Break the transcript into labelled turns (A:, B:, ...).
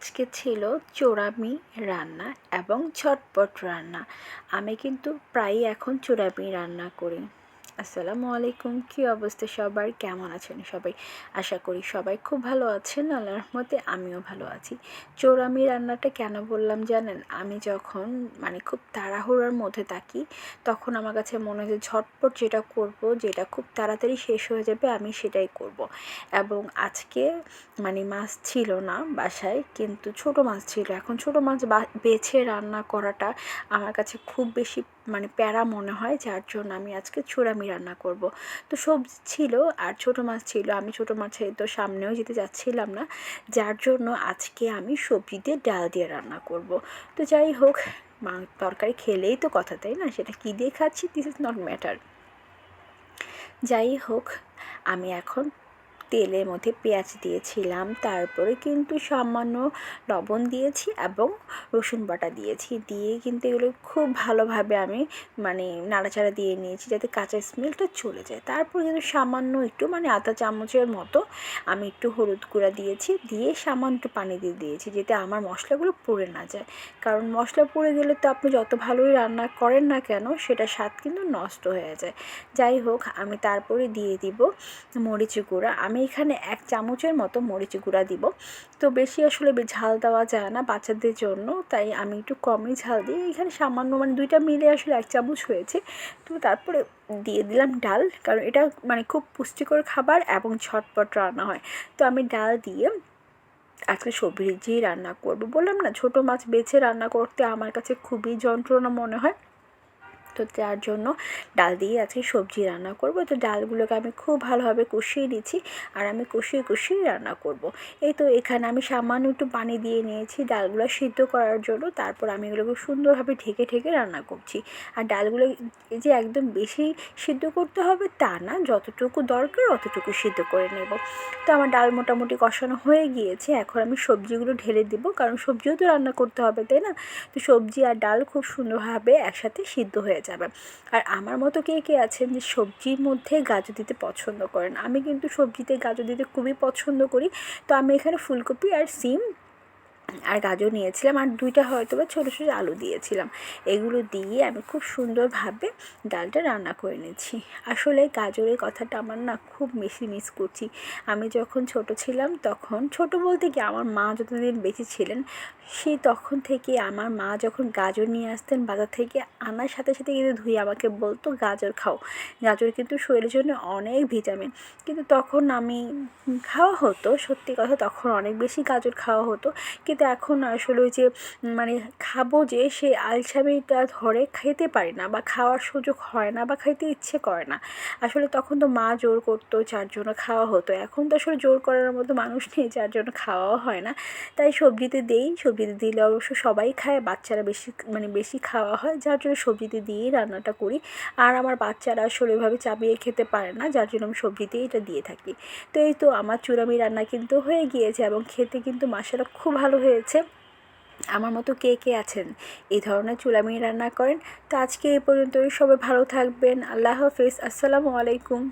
A: আজকে ছিল চোরামি রান্না এবং ঝটপট রান্না। আমি কিন্তু প্রায়ই এখন চোরামি রান্না করি। আসসালামু আলাইকুম। কী অবস্থা সবার? কেমন আছেন সবাই? আশা করি সবাই খুব ভালো আছেন, আল্লাহর রহমতে আমিও ভালো আছি। চোরামি রান্নাটা কেন বললাম জানেন? আমি যখন মানে খুব তাড়াহুড়োর মধ্যে থাকি, তখন আমার কাছে মনে হয় যে ঝটপট যেটা করব, যেটা খুব তাড়াতাড়ি শেষ হয়ে যাবে আমি সেটাই করব। এবং আজকে মানে মাছ ছিল না বাসায়, কিন্তু ছোট মাছ ছিল। এখন ছোট মাছ বেছে রান্না করাটা আমার কাছে খুব বেশি মানে প্যারা মনে হয়, যার জন্য আমি আজকে চুরামি রান্না করব। তো সবজি ছিল আর ছোট মাছ ছিল। আমি ছোট মাছের তো সামনেও যেতে যাচ্ছিলাম না। যার জন্য আজকে আমি সবজি দিয়ে ডাল দিয়ে রান্না করব। তো যাই হোক, মা তরকারি খেলেই তো কথা, তাই না? সেটা কী দিয়ে খাচ্ছি? দিস ইজ নট ম্যাটার যাই হোক, আমি এখন তেলের মধ্যে পেঁয়াজ দিয়েছিলাম, তারপরে কিন্তু সামান্য লবণ দিয়েছি এবং রসুন বাটা দিয়েছি। দিয়ে কিন্তু এগুলো খুব ভালোভাবে আমি মানে নাড়াচাড়া দিয়ে নিয়েছি যাতে কাঁচা স্মেলটা চলে যায়। তারপর কিন্তু সামান্য একটু মানে আধা চামচের মতো আমি একটু হলুদ গুঁড়া দিয়েছি, দিয়ে সামান্য একটু পানি দিয়ে দিয়েছি যাতে আমার মশলাগুলো পুড়ে না যায়। কারণ মশলা পুড়ে গেলে তো আপনি যত ভালোই রান্না করেন না কেন, সেটা স্বাদ কিন্তু নষ্ট হয়ে যায়। যাই হোক, আমি তারপরে দিয়ে দিব মরিচ গুঁড়া। আমি এখানে এক চামচের মতো মরিচ গুঁড়া দিব। তো বেশি আসলে ঝাল দেওয়া যায় না বাচ্চাদের জন্য, তাই আমি একটু কমই ঝাল দিই। এখানে সামান্য মানে দুইটা মিলে আসলে এক চামচ হয়েছে। তো তারপরে দিয়ে দিলাম ডাল, কারণ এটা মানে খুব পুষ্টিকর খাবার এবং ঝটপট রান্না হয়। তো আমি ডাল দিয়ে আজকে সবজি রান্না করব। বললাম না, ছোট মাছ বেছে রান্না করতে আমার কাছে খুবই যন্ত্রণা মনে হয়। তো যার জন্য ডাল দিয়ে আজকে সবজি রান্না করব। তো ডালগুলোকে আমি খুব ভালোভাবে কষিয়ে দিচ্ছি আর আমি কষিয়ে কষিয়ে রান্না করব। এই তো এখানে আমি সামান্য একটু পানি দিয়ে নিয়েছি ডালগুলো সিদ্ধ করার জন্য। তারপর আমি এগুলোকে সুন্দরভাবে ঢেকে ঢেকে রান্না করছি। আর ডালগুলো যে একদম বেশি সিদ্ধ করতে হবে তা না, যতটুকু দরকার অতটুকু সিদ্ধ করে নেব। তো আমার ডাল মোটামুটি কষানো হয়ে গিয়েছে। এখন আমি সবজিগুলো ঢেলে দিব, কারণ সবজিও তো রান্না করতে হবে, তাই না? তো সবজি আর ডাল খুব সুন্দরভাবে একসাথে সিদ্ধ হয়ে যাবে। আর আমার মতো কে কে আছেন যে সবজির মধ্যে গাজর দিতে পছন্দ করেন? আমি কিন্তু সবজিতে গাজর দিতে খুবই পছন্দ করি। তো আমি এখানে ফুলকপি আর সিম আর গাজর নিয়েছিলাম আর দুইটা হয়তো বা ছোটো ছোটো আলু দিয়েছিলাম। এগুলো দিয়ে আমি খুব সুন্দরভাবে ডালটা রান্না করে নিয়েছি। আসলে গাজরের কথাটা আমার না খুব বেশি মিস করছি। আমি যখন ছোট ছিলাম তখন, ছোট বলতে কি আমার মা যতদিন বেঁচে ছিলেন সেই তখন থেকে আমার মা যখন গাজর নিয়ে আসতেন বাজার থেকে, আনার সাথে সাথে কিন্তু ধুয়ে আমাকে বলতো, গাজর খাও। গাজর কিন্তু শরীরের জন্য অনেক ভিটামিন। কিন্তু তখন আমি খাওয়া হতো, সত্যি কথা তখন অনেক বেশি গাজর খাওয়া হতো। কিন্তু এখন আসলে ওই যে মানে খাব যে, সে আলসামিটা ধরে খেতে পারি না বা খাওয়ার সুযোগ হয় না বা খাইতে ইচ্ছে করে না। আসলে তখন তো মা জোর করতো যার জন্য খাওয়া হতো। এখন তো আসলে জোর করার মতো মানুষ নেই যার জন্য খাওয়াও হয় না। তাই সবজিতে দেই, সবজিতে দিলে অবশ্য সবাই খায়, বাচ্চারা বেশি মানে বেশি খাওয়া হয়। যার জন্য সবজিতে দিয়েই রান্নাটা করি। আর আমার বাচ্চারা আসলে ওইভাবে চাপিয়ে খেতে পারে না, যার জন্য আমি সবজিতেই এটা দিয়ে থাকি। তো এই তো আমার চুরামি রান্না কিন্তু হয়ে গিয়েছে এবং খেতে কিন্তু মাসালা খুব ভালো হয়েছে আমার মতো কে কে আছেন? এই ধরনের চুলামি রান্না করেন। তো আজকে এই পর্যন্তই। সবাই ভালো থাকবেন। আল্লাহ হাফিজ। আসসালামু আলাইকুম।